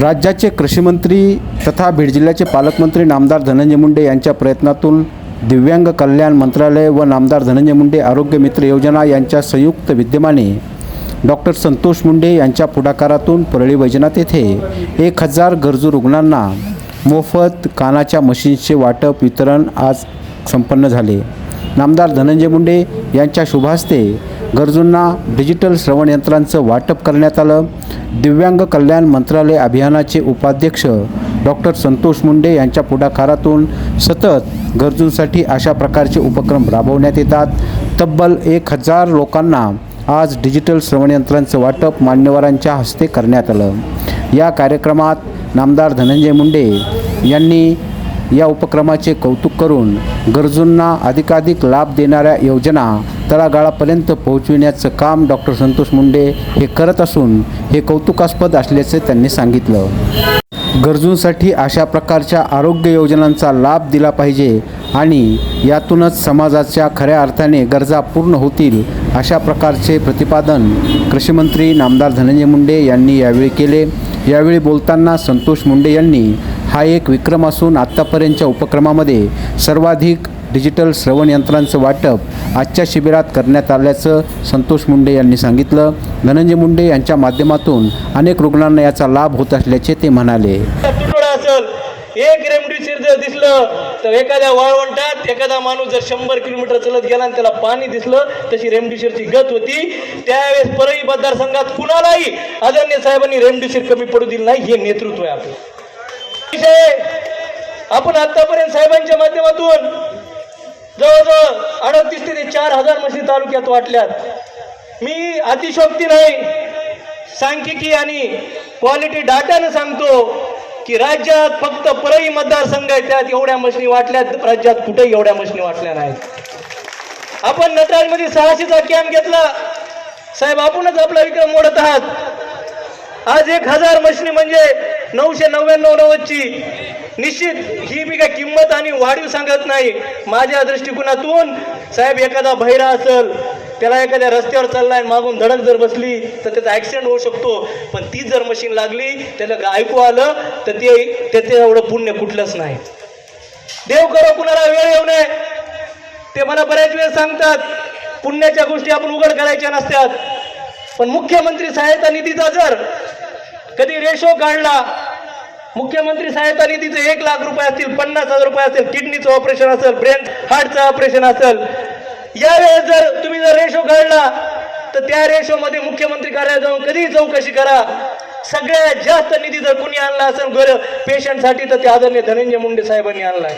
राज्याचे कृषीमंत्री तथा बीड जिल्ह्याचे पालकमंत्री नामदार धनंजय मुंडे यांच्या प्रयत्नातून दिव्यांग कल्याण मंत्रालय व नामदार धनंजय मुंडे आरोग्य मित्र योजना यांच्या संयुक्त विद्यमाने डॉक्टर संतोष मुंडे यांच्या पुढाकारातून परळी वैजनाथ येथे एक हजार गरजू रुग्णांना मोफत कानाच्या मशीन्सचे वाटप वितरण आज संपन्न झाले. नामदार धनंजय मुंडे यांच्या शुभास्ते गरजूंना डिजिटल श्रवण यंत्रांचं वाटप करण्यात आलं. दिव्यांग कल्याण मंत्रालय अभियानाचे उपाध्यक्ष डॉक्टर संतोष मुंडे यांच्या पुढाकारातून सतत गरजूंसाठी अशा प्रकारचे उपक्रम राबवण्यात येतात. तब्बल एक हजार लोकांना आज डिजिटल श्रवणयंत्रांचं वाटप मान्यवरांच्या हस्ते करण्यात आलं. या कार्यक्रमात नामदार धनंजय मुंडे यांनी या उपक्रमाचे कौतुक करून गरजूंना अधिकाधिक लाभ देणाऱ्या योजना तळागाळापर्यंत पोहोचविण्याचं काम डॉक्टर संतोष मुंडे हे करत असून हे कौतुकास्पद असल्याचे त्यांनी सांगितलं. गरजूंसाठी अशा प्रकारच्या आरोग्य योजनांचा लाभ दिला पाहिजे आणि यातूनच समाजाच्या खऱ्या अर्थाने गरजा पूर्ण होतील अशा प्रकारचे प्रतिपादन कृषीमंत्री नामदार धनंजय मुंडे यांनी यावेळी केले. यावेळी बोलताना संतोष मुंडे यांनी हा एक विक्रम असून आत्तापर्यंतच्या उपक्रमामध्ये सर्वाधिक डिजिटल श्रवण यंत्रांचं वाटप आजच्या शिबिरात करण्यात आल्याचं संतोष मुंडे यांनी सांगितलं. धनंजय मुंडे यांच्या माध्यमातून अनेक रुग्णांना याचा लाभ होत असल्याचे ते म्हणाले. एक रेमडेसिवीर जर दिसलं तर एखाद्या वाळवंटात एखादा माणूस जर शंभर किलोमीटर चलत गेला आणि त्याला पाणी दिसलं तशी रेमडेसिवीरची गत होती. त्यावेळेस परळी मतदारसंघात कुणालाही आदरणीय साहेबांनी रेमडेसिवीर कमी पडू दिली नाही हे नेतृत्व आहे आपलं. आपण आतापर्यंत साहेबांच्या माध्यमातून जवळजवळ अडतीस ते चार हजार म्हशी तालुक्यात वाटल्यात. मी अतिशोक्ती नाही सांख्यिकी आणि क्वालिटी डाटानं सांगतो की राज्यात फक्त परळी मतदारसंघ आहे त्यात एवढ्या मशनी वाटल्यात राज्यात कुठेही एवढ्या मशनी वाटल्या नाहीत. आपण नटराजमध्ये सहाशेचा कॅम्प घेतला. साहेब आपणच आपला विक्रम मोडत आहात. आज एक हजार मशनी म्हणजे नऊशे नव्याण्णव नव्वदची निश्चित ही मी काय किंमत आणि वाढीव सांगत नाही. माझ्या दृष्टिकोनातून साहेब एखादा बहिरा असेल त्याला एखाद्या रस्त्यावर चाललाय मागून धडक जर बसली तर त्याचा ऍक्सिडेंट होऊ शकतो. पण ती जर मशीन लागली त्याला ऐकू आलं तर ते त्याचं एवढं पुण्य कुठलंच नाही. देव करो कुणाला वेळ येऊ नये. ते मला बऱ्याच वेळ सांगतात पुण्याच्या गोष्टी आपण उघड करायच्या नसतात. पण मुख्यमंत्री सहायता निधीचा जर कधी रेशो काढला? मुख्यमंत्री साहेबांनी निधीचे एक लाख रुपये असतील पन्नास हजार रुपये असतील किडनीचं ऑपरेशन असेल ब्रेन हार्टचं ऑपरेशन असेल. यावेळेस जर तुम्ही जर रेशो काढला तर त्या रेशो मध्ये मुख्यमंत्री कार्यालयात जाऊन कधीही चौकशी करा. सगळ्यात जास्त निधी जर कुणी आणला असेल गर पेशंटसाठी तर ते आदरणीय धनंजय मुंडे साहेबांनी आणलाय.